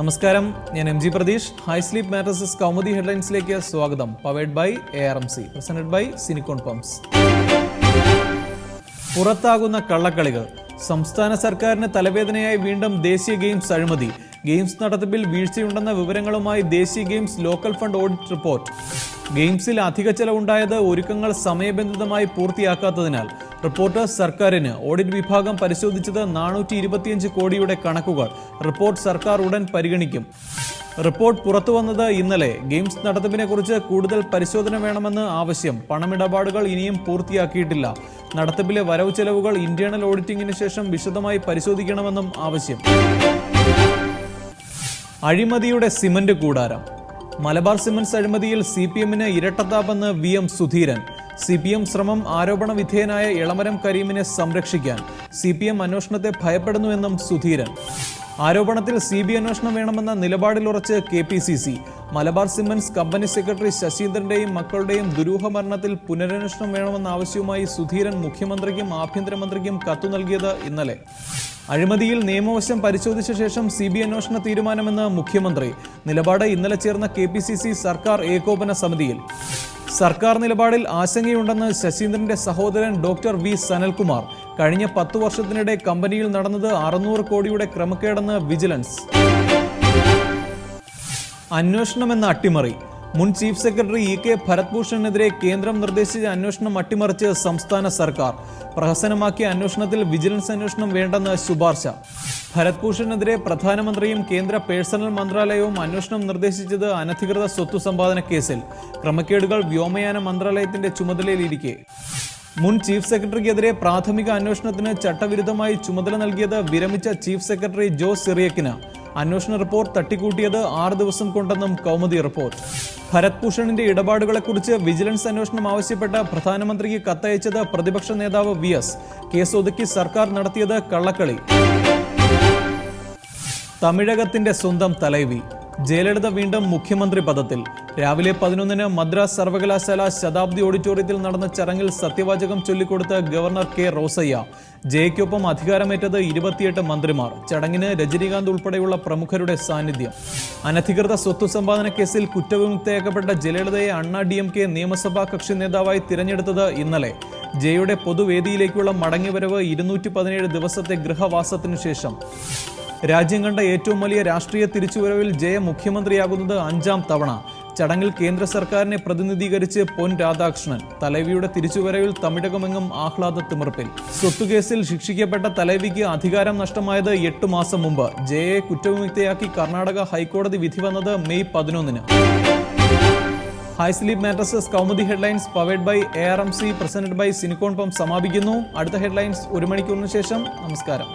നമസ്കാരം. ഞാൻ M G Pratheesh. Hi sleep mattresses Kaumudi ഹെഡ്ലൈൻസിലേക്ക് സ്വാഗതം. Powered by A R M C presented by സിനിക്കോൺ pumps പുറത്താകുന്ന കള്ളക്കളികൾ. സംസ്ഥാന സർക്കാരിന് തലവേദനയായി വീണ്ടും ദേശീയ ഗെയിംസ് അഴിമതി. ഗെയിംസ് നടത്തിപ്പിൽ വീഴ്ചയുണ്ടെന്ന വിവരങ്ങളുമായി ദേശീയ games local fund audit report. ഗെയിംസിൽ അധിക ചെലവുണ്ടായത് ഒരുക്കങ്ങൾ സമയബന്ധിതമായി പൂർത്തിയാക്കാത്തതിനാൽ റിപ്പോർട്ട് സർക്കാരിന് ഓഡിറ്റ് വിഭാഗം പരിശോധിച്ചത് നാനൂറ്റി ഇരുപത്തിയഞ്ച് കോടിയുടെ കണക്കുകൾ റിപ്പോർട്ട് സർക്കാർ ഉടൻ പരിഗണിക്കും. റിപ്പോർട്ട് പുറത്തു വന്നത് ഇന്നലെ. ഗെയിംസ് നടത്തിപ്പിനെ കുറിച്ച് കൂടുതൽ പരിശോധന വേണമെന്ന് ആവശ്യം. പണമിടപാടുകൾ ഇനിയും പൂർത്തിയാക്കിയിട്ടില്ല. നടത്തിപ്പിലെ വരവ് ചെലവുകൾ ഇന്റേണൽ ഓഡിറ്റിംഗിന് ശേഷം വിശദമായി പരിശോധിക്കണമെന്നും ആവശ്യം. അഴിമതിയുടെ സിമന്റ് കൂടാരം. മലബാർ സിമന്റ്സ് അഴിമതിയിൽ സി പി എമ്മിന് ഇരട്ടത്താപ്പെന്ന് V M Sudheeran. C P M ശ്രമം ആരോപണ വിധേയനായ ഇളമരം കരീമിനെ സംരക്ഷിക്കാൻ സി പി എം അന്വേഷണത്തെ ഭയപ്പെടുന്നുവെന്നും സുധീരൻ. ആരോപണത്തിൽ സി ബി അന്വേഷണം വേണമെന്ന നിലപാടിലുറച്ച് K P C C. Malabar cements company secretary ശശീന്ദ്രന്റെയും മക്കളുടെയും ദുരൂഹ മരണത്തിൽ പുനരന്വേഷണം വേണമെന്ന ആവശ്യവുമായി സുധീരൻ മുഖ്യമന്ത്രിക്കും ആഭ്യന്തരമന്ത്രിക്കും കത്തു നൽകിയത് ഇന്നലെ. അഴിമതിയിൽ നിയമവശം പരിശോധിച്ച ശേഷം സി ബി അന്വേഷണ തീരുമാനമെന്ന് മുഖ്യമന്ത്രി. നിലപാട് ഇന്നലെ ചേർന്ന കെ പി സി സി സർക്കാർ ഏകോപന സമിതിയിൽ. സർക്കാർ നിലപാടിൽ ആശങ്കയുണ്ടെന്ന് ശശീന്ദ്രന്റെ സഹോദരൻ ഡോക്ടർ വി സനൽകുമാർ. കഴിഞ്ഞ പത്തു വർഷത്തിനിടെ കമ്പനിയിൽ നടന്നത് അറുന്നൂറ് കോടിയുടെ ക്രമക്കേടെന്ന് വിജിലൻസ്. അന്വേഷണമെന്ന അട്ടിമറി. മുൻ ചീഫ് സെക്രട്ടറി ഇ കെ ഭരത്ഭൂഷണെതിരെ കേന്ദ്രം നിർദ്ദേശിച്ച അന്വേഷണം അട്ടിമറിച്ച് സംസ്ഥാന സർക്കാർ. പ്രഹസനമാക്കിയ അന്വേഷണത്തിൽ വിജിലൻസ് അന്വേഷണം വേണ്ടെന്ന് ശുപാർശ. ഭരത്ഭൂഷണെതിരെ പ്രധാനമന്ത്രിയും കേന്ദ്ര പേഴ്സണൽ മന്ത്രാലയവും അന്വേഷണം നിർദ്ദേശിച്ചത് അനധികൃത സ്വത്തു സമ്പാദന കേസിൽ. ക്രമക്കേടുകൾ വ്യോമയാന മന്ത്രാലയത്തിന്റെ ചുമതലയിലിരിക്കെ. മുൻ ചീഫ് സെക്രട്ടറിക്കെതിരെ പ്രാഥമിക അന്വേഷണത്തിന് ചട്ടവിരുദ്ധമായി ചുമതല നൽകിയത് വിരമിച്ച ചീഫ് സെക്രട്ടറി ജോസ് സിറിയക്കിന്. അന്വേഷണ റിപ്പോർട്ട് തട്ടിക്കൂട്ടിയത് ആറ് ദിവസം കൊണ്ടെന്നും കൗമുദി റിപ്പോർട്ട്. ഭരത് ഭൂഷണിന്റെ ഇടപാടുകളെക്കുറിച്ച് വിജിലൻസ് അന്വേഷണം ആവശ്യപ്പെട്ട് പ്രധാനമന്ത്രിക്ക് കത്തയച്ചത് പ്രതിപക്ഷ നേതാവ് വി എസ്. കേസ് ഒതുക്കി സർക്കാർ നടത്തിയത് കള്ളക്കളി. തമിഴകത്തിന്റെ സ്വന്തം തലൈവി. ജയലളിത വീണ്ടും മുഖ്യമന്ത്രി പദത്തിൽ. രാവിലെ പതിനൊന്നിന് മദ്രാസ് സർവകലാശാല ശതാബ്ദി ഓഡിറ്റോറിയത്തിൽ നടന്ന ചടങ്ങിൽ സത്യവാചകം ചൊല്ലിക്കൊടുത്ത ഗവർണർ കെ റോസയ്യ. ജയയ്ക്കൊപ്പം അധികാരമേറ്റത് ഇരുപത്തിയെട്ട് മന്ത്രിമാർ. ചടങ്ങിന് രജനീകാന്ത് ഉൾപ്പെടെയുള്ള പ്രമുഖരുടെ സാന്നിധ്യം. അനധികൃത സ്വത്ത് സമ്പാദന കേസിൽ കുറ്റവിമുക്തയാക്കപ്പെട്ട ജയലളിതയെ അണ്ണാ ഡി എം കെ നിയമസഭാ കക്ഷി നേതാവായി തിരഞ്ഞെടുത്തത് ഇന്നലെ. ജയയുടെ പൊതുവേദിയിലേക്കുള്ള മടങ്ങിവരവ് ഇരുന്നൂറ്റി പതിനേഴ് ദിവസത്തെ ഗൃഹവാസത്തിനു ശേഷം. രാജ്യം കണ്ട ഏറ്റവും വലിയ രാഷ്ട്രീയ തിരിച്ചുവരവിൽ ജയ മുഖ്യമന്ത്രിയാകുന്നത് അഞ്ചാം തവണ. ചടങ്ങിൽ കേന്ദ്ര സർക്കാരിനെ പ്രതിനിധീകരിച്ച് പൊൻ രാധാകൃഷ്ണൻ. തലവിയുടെ തിരിച്ചുവരവിൽ തമിഴകമെങ്ങും ആഹ്ലാദ തിമിർപ്പിൽ. സ്വത്തുകേസിൽ ശിക്ഷിക്കപ്പെട്ട തലവിക്ക് അധികാരം നഷ്ടമായത് എട്ട് മാസം മുമ്പ്. ജയയെ കുറ്റവിമുക്തയാക്കി കർണാടക ഹൈക്കോടതി വിധി വന്നത് മെയ് പതിനൊന്നിന്. High sleep mattresses Kaumudi headlines powered by A R M C presented by സിനിക്കോൺ pump സമാപിക്കുന്നു. അടുത്ത ഹെഡ്ലൈൻസ് ഒരു മണിക്കൂറിന് ശേഷം. നമസ്കാരം.